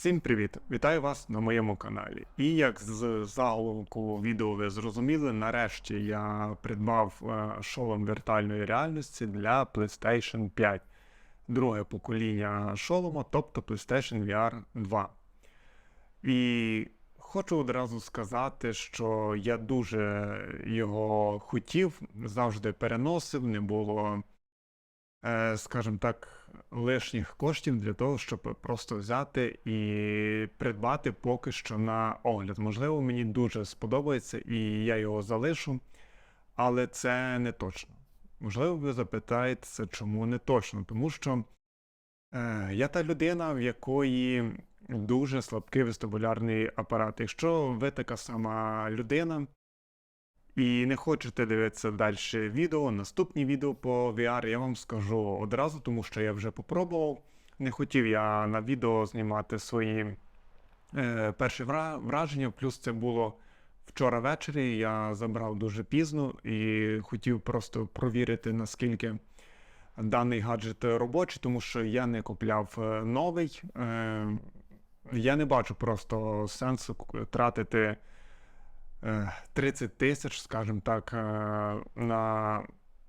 Всім привіт! Вітаю вас на моєму каналі. І як з заголовку відео ви зрозуміли, нарешті я придбав е, шолом віртуальної реальності для PlayStation 5. Друге покоління шолома, тобто PlayStation VR 2. І хочу одразу сказати, що я дуже його хотів, завжди переносив, не було е, скажімо так, лишніх коштів для того, щоб просто взяти і придбати поки що на огляд. Можливо, мені дуже сподобається і я його залишу, але це не точно. Можливо, ви запитаєтеся, чому не точно? Тому що е, я та людина, в якої дуже слабкий вестибулярний апарат. Якщо ви така сама людина, і не хочете дивитися далі відео, наступні відео по VR, я вам скажу одразу, тому що я вже попробував. Не хотів я на відео знімати свої е, перші вра- враження, плюс це було вчора ввечері. Я забрав дуже пізно і хотів просто провірити, наскільки даний гаджет робочий, тому що я не купляв е, новий. Е, я не бачу просто сенсу тратити 30 тисяч, скажімо так, е, на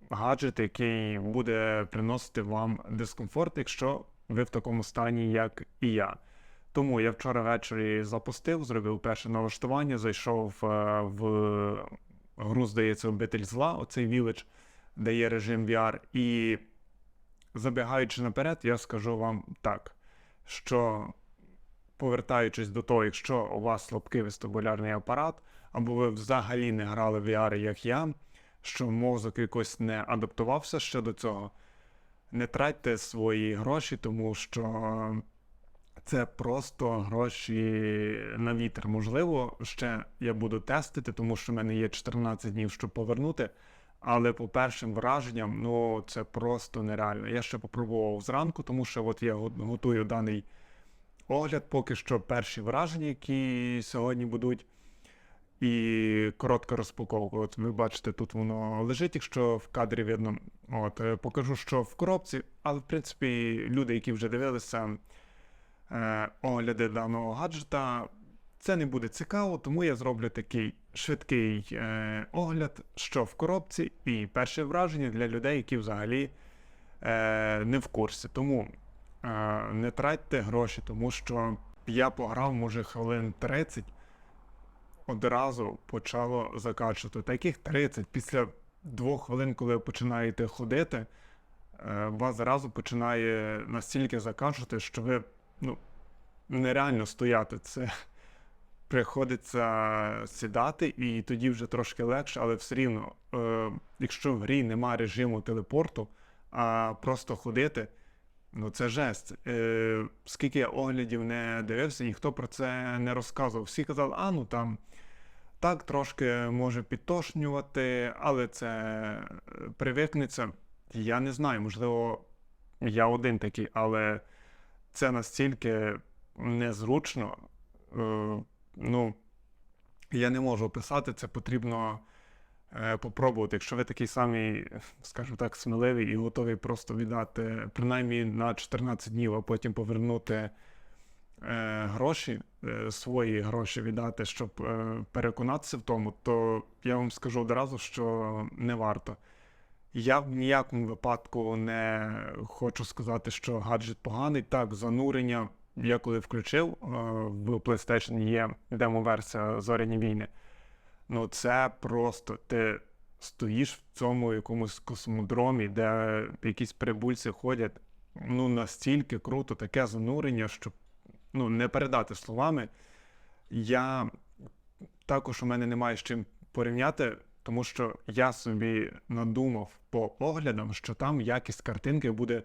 гаджет, який буде приносити вам дискомфорт, якщо ви в такому стані, як і я. Тому я вчора ввечері запустив, зробив перше налаштування, зайшов е, в гру, здається, обитель зла, оцей Village, де є режим VR. І забігаючи наперед, я скажу вам так, що повертаючись до того, якщо у вас слабкий вестибулярний апарат, або ви взагалі не грали в VR, як я, що мозок якось не адаптувався ще до цього, не тратьте свої гроші, тому що це просто гроші на вітер. Можливо, ще я буду тестити, тому що в мене є 14 днів, щоб повернути. Але по першим враженням, ну це просто нереально. Я ще попробував зранку, тому що от я готую даний огляд, поки що перші враження, які сьогодні будуть. І коротка розпаковка. От ви бачите, тут воно лежить, якщо в кадрі видно. От, е, покажу, що в коробці, але в принципі люди, які вже дивилися е, огляди даного гаджета, це не буде цікаво, тому я зроблю такий швидкий е, огляд, що в коробці, і перше враження для людей, які взагалі е, не в курсі. Тому е, не тратьте гроші, тому що я пограв, може, хвилин 30 одразу почало закачувати. Таких 30 після двох хвилин, коли ви починаєте ходити, е, вас зразу починає настільки закачувати, що ви ну, нереально стояти. Це приходиться сідати, і тоді вже трошки легше, але все рівно, е, якщо в грі немає режиму телепорту, а просто ходити. Ну, це жесть. Е, скільки я оглядів не дивився, ніхто про це не розказував. Всі казали, а ну там так трошки може підтошнювати, але це е, привикнеться. Я не знаю, можливо, я один такий, але це настільки незручно. Е, ну, я не можу описати, це потрібно е, попробувати. Якщо ви такий самий, скажімо так, сміливий і готовий просто віддати принаймні на 14 днів, а потім повернути гроші, е, свої гроші віддати, щоб е, переконатися в тому, то я вам скажу одразу, що не варто. Я в ніякому випадку не хочу сказати, що гаджет поганий. Так, занурення. Я коли включив е, в PlayStation є демо-версія Зоряні війни. Ну, це просто ти стоїш в цьому якомусь космодромі, де якісь прибульці ходять. Ну, настільки круто, таке занурення, що ну, не передати словами. Я також у мене немає з чим порівняти, тому що я собі надумав по оглядам, що там якість картинки буде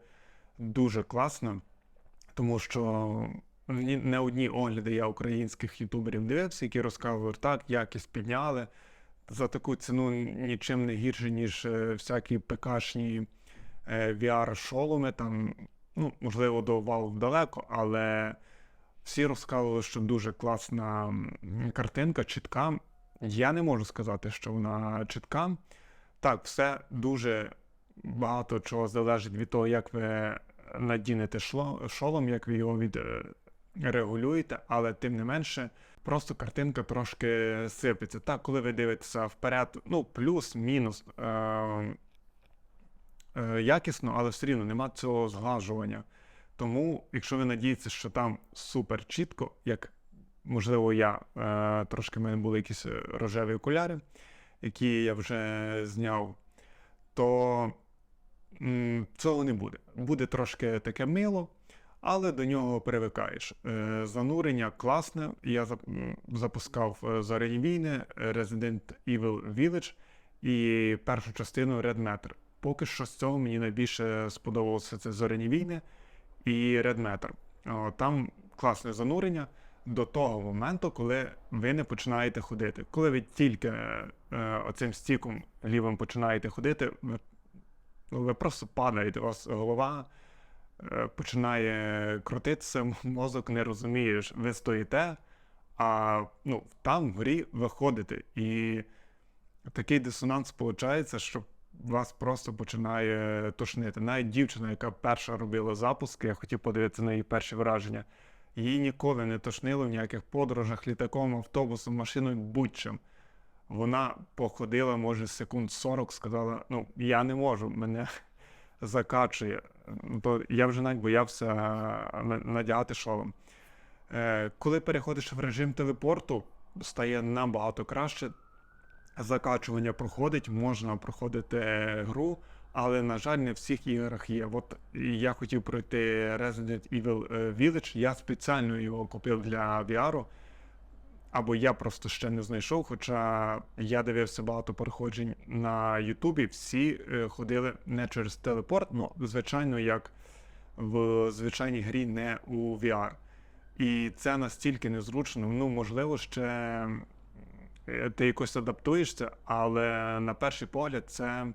дуже класна, тому що не одні огляди я українських ютуберів дивився, які розказували, так, якість підняли. За таку ціну нічим не гірше, ніж е, всякі ПКшні е, VR-шоломи. Там, ну, можливо, до Valve далеко, але всі розказували, що дуже класна картинка, чітка. Я не можу сказати, що вона чітка. Так, все дуже багато чого залежить від того, як ви надінете шолом, як ви його від, е, але тим не менше, просто картинка трошки сипеться. Так, коли ви дивитеся вперед, ну, плюс-мінус е- е- якісно, але все рівно нема цього зглажування. Тому, якщо ви надієтеся, що там супер чітко, як можливо, я е, трошки в мене були якісь е, рожеві окуляри, які я вже зняв, то м, цього не буде. Буде трошки таке мило, але до нього привикаєш. Е, занурення класне. Я зап- запускав е, зоряні війни, Resident Evil Village і першу частину Red Matter. Поки що з цього мені найбільше сподобалося це зоряні війни і. О, там класне занурення до того моменту, коли ви не починаєте ходити. Коли ви тільки е, оцим стіком лівим починаєте ходити, ви, просто падаєте, у вас голова е, починає крутитися, мозок не розумієш, ви стоїте, а ну, там грі ви ходите. І такий дисонанс виходить, що вас просто починає тошнити. Навіть дівчина, яка перша робила запуск, я хотів подивитися на її перші враження. Її ніколи не тошнило в ніяких подорожах, літаком, автобусом, машиною, будь-чим. Вона походила, може, секунд 40, сказала: ну, я не можу, мене закачує. То я вже навіть боявся е, надягати шолом. Е, коли переходиш в режим телепорту, стає набагато краще. Закачування проходить, можна проходити гру, але, на жаль, не в всіх іграх є. От я хотів пройти Resident Evil е, Village, я спеціально його купив для VR, або я просто ще не знайшов, хоча я дивився багато проходжень на Ютубі, всі е, ходили не через телепорт, ну, звичайно, як в звичайній грі, не у VR. І це настільки незручно. Ну, можливо, ще е, ти якось адаптуєшся, але на перший погляд це,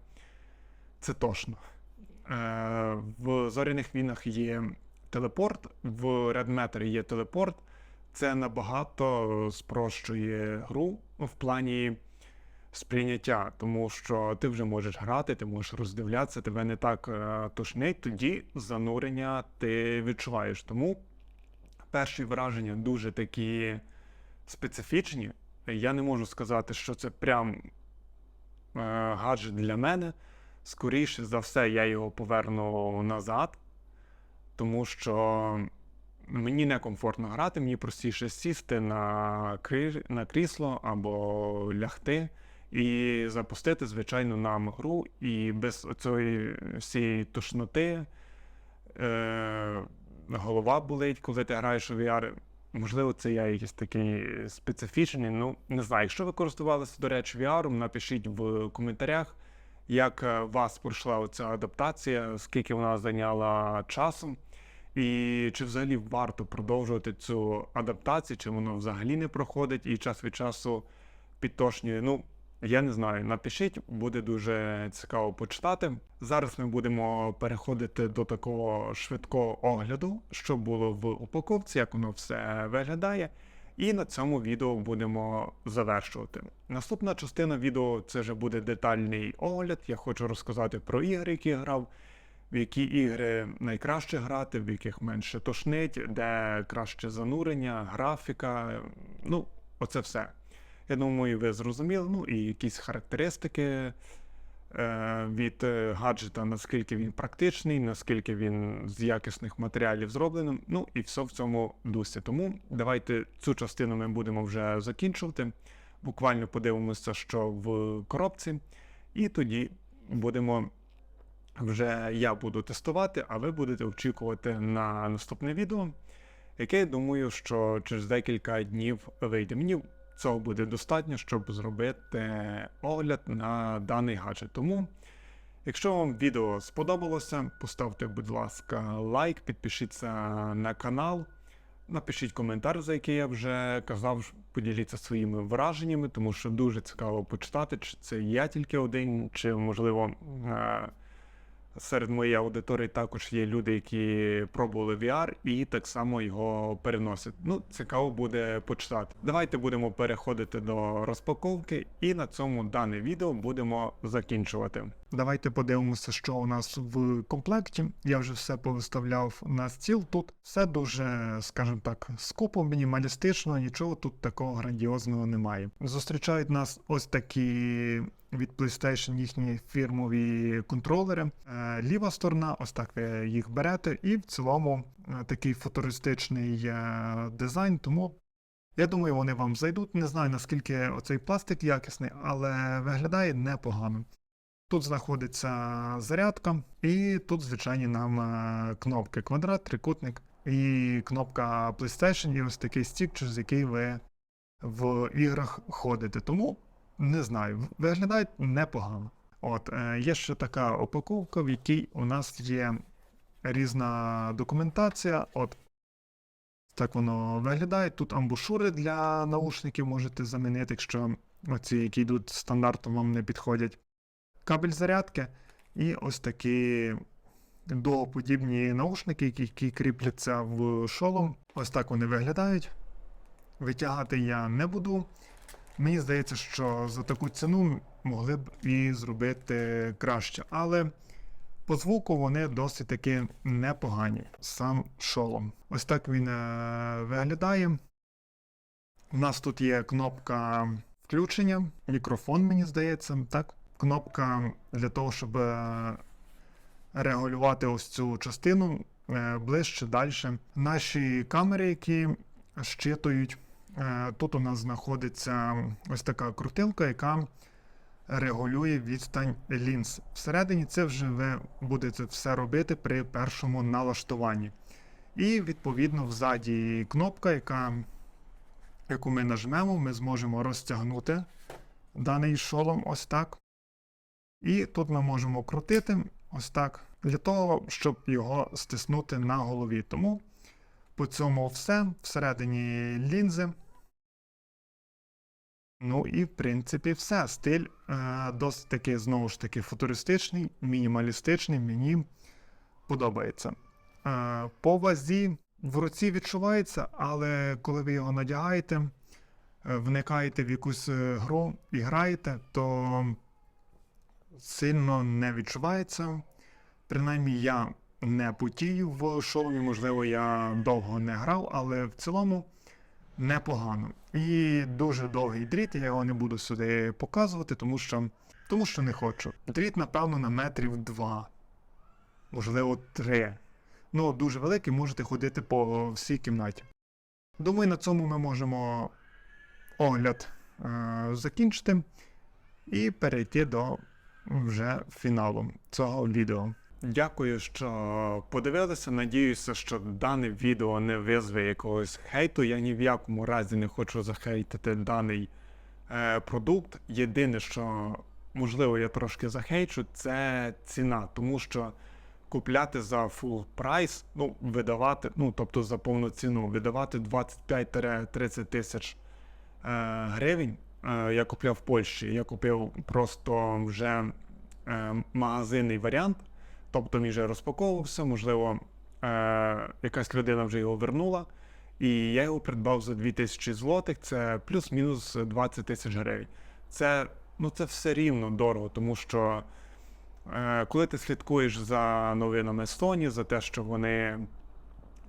це тошно. Е, в зоряних війнах є телепорт, в Red Matter є телепорт. Це набагато спрощує гру в плані сприйняття, тому що ти вже можеш грати, ти можеш роздивлятися, тебе не так е, тошнить, тоді занурення ти відчуваєш. Тому перші враження дуже такі специфічні. Я не можу сказати, що це прям е, гаджет для мене. Скоріше за все, я його поверну назад, тому що мені некомфортно грати, мені простіше сісти на, на крісло або лягти і запустити, звичайно, нам гру, і без цієї всієї тошноти е... голова болить, коли ти граєш у VR. Можливо, це я якийсь такий специфічний. Ну, не знаю. Якщо ви користувалися, до речі, VR, напишіть в коментарях, як е, вас пройшла оця адаптація, скільки вона зайняла часу, і чи взагалі варто продовжувати цю адаптацію, чи воно взагалі не проходить і час від часу підтошнює. Ну, я не знаю. Напишіть, буде дуже цікаво почитати. Зараз ми будемо переходити до такого швидкого огляду, що було в упаковці, як воно все виглядає. І на цьому відео будемо завершувати. Наступна частина відео це вже буде детальний огляд. Я хочу розказати про ігри, які грав, в які ігри найкраще грати, в яких менше тошнить, де краще занурення, графіка. Ну, оце все. Я думаю, ви зрозуміли. Ну і якісь характеристики е, від е, гаджета, наскільки він практичний, наскільки він з якісних матеріалів зроблений. Ну і все в цьому дусі. Тому давайте цю частину ми будемо вже закінчувати. Буквально подивимося, що в коробці, і тоді будемо. Вже я буду тестувати, а ви будете очікувати на наступне відео, яке я думаю, що через декілька днів вийде. Мені цього буде достатньо, щоб зробити огляд на даний гаджет. Тому, якщо вам відео сподобалося, поставте, будь ласка, лайк, підпишіться на канал, напишіть коментар, за який я вже казав, поділіться своїми враженнями, тому що дуже цікаво почитати, чи це я тільки один, чи можливо. Серед моєї аудиторії також є люди, які пробували VR і так само його переносять. Ну, цікаво буде почитати. Давайте будемо переходити до розпаковки, і на цьому дане відео будемо закінчувати. Давайте подивимося, що у нас в комплекті. Я вже все повиставляв на стіл. Тут все дуже, скажімо так, скупо, мінімалістично, нічого тут такого грандіозного немає. Зустрічають нас ось такі від PlayStation їхні фірмові контролери. Е, Ліва сторона, ось так їх берете, і в цілому е, такий футуристичний е, дизайн, тому я думаю, вони вам зайдуть. Не знаю наскільки оцей пластик якісний, але виглядає непогано. Тут знаходиться зарядка, і тут звичайні нам кнопки квадрат, трикутник і кнопка PlayStation, і ось такий стік, через який ви в іграх ходите. Тому не знаю, виглядає непогано. От е, є ще така упаковка, в якій у нас є різна документація. От так воно виглядає. Тут амбушури для наушників можете замінити, якщо оці, які йдуть стандартом, вам не підходять. Кабель зарядки і ось такі дуоподібні наушники, які, які кріпляться в шолом. Ось так вони виглядають. Витягати я не буду. Мені здається, що за таку ціну могли б і зробити краще. Але по звуку вони досить таки непогані. Сам шолом. Ось так він е, виглядає. У нас тут є кнопка включення, мікрофон, мені здається, так. Кнопка для того, щоб е, регулювати ось цю частину е, ближче, далі. Наші камери, які щитують. Е, Тут у нас знаходиться ось така крутилка, яка регулює відстань лінз. Всередині це вже ви будете все робити при першому налаштуванні. І відповідно взаді кнопка, яка, яку ми нажмемо, ми зможемо розтягнути даний шолом ось так. І тут ми можемо крутити ось так, для того, щоб його стиснути на голові. Тому по цьому все. Всередині лінзи. Ну і в принципі все. Стиль е, досить таки, знову ж таки, футуристичний, мінімалістичний, мені подобається. Е, по вазі в руці відчувається, але коли ви його надягаєте, е, вникаєте в якусь е, гру і граєте, то сильно не відчувається. Принаймні я не потію в шоломі, можливо, я довго не грав, але в цілому непогано. І дуже довгий дріт, я його не буду сюди показувати, тому що, тому що не хочу. Дріт, напевно, на метрів два, можливо, три. Ну, дуже великий, можете ходити по всій кімнаті. Думаю, на цьому ми можемо огляд е- закінчити і перейти до вже фіналу цього відео. Дякую, що подивилися. Надіюся, що дане відео не визве якогось хейту. Я ні в якому разі не хочу захейтити даний е, продукт. Єдине, що можливо я трошки захейчу, це ціна, тому що купляти за full прайс, ну, видавати, ну тобто за повну ціну, видавати 25-30 тисяч е, гривень. Е, я купляв в Польщі. Я купив просто вже е, магазинний варіант. Тобто він вже розпаковувався, можливо, е, якась людина вже його вернула. І я його придбав за 2000 злотих, це плюс-мінус 20 тисяч гривень. Це, ну, це все рівно дорого, тому що е, коли ти слідкуєш за новинами Sony, за те, що вони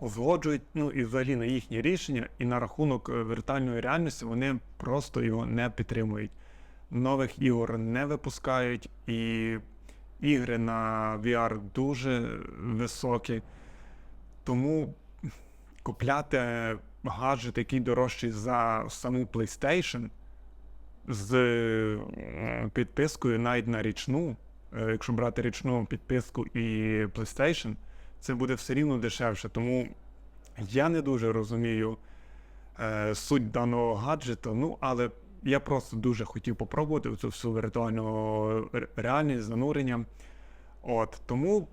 узгоджують, ну і взагалі на їхні рішення, і на рахунок е, віртуальної реальності вони просто його не підтримують. Нових ігор не випускають, і ігри на VR дуже високі. Тому купляти гаджет, який дорожчий за саму PlayStation з е, підпискою навіть на річну, е, якщо брати річну підписку і PlayStation, це буде все рівно дешевше. Тому я не дуже розумію е, суть даного гаджету. Ну, але я просто дуже хотів попробувати цю всю віртуальну реальність, занурення. От, тому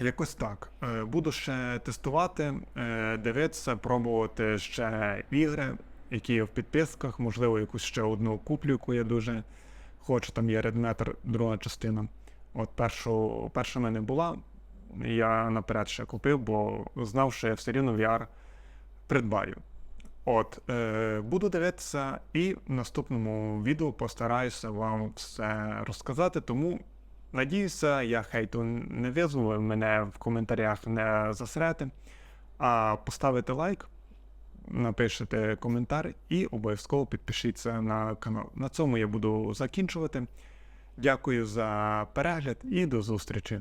якось так. Е, Буду ще тестувати, е, дивитися, пробувати ще ігри, які є в підписках, можливо, якусь ще одну куплю, яку я дуже хочу. Там є Matter, друга частина. От першу, перша мене була. Я наперед ще купив, бо знав, що я все рівно VR придбаю. От, е, буду дивитися, і в наступному відео постараюся вам все розказати. Тому Надіюся, я хейту не визву, мене в коментарях не засрете. А поставите лайк, напишете коментар і обов'язково підпишіться на канал. На цьому я буду закінчувати. Дякую за перегляд і до зустрічі.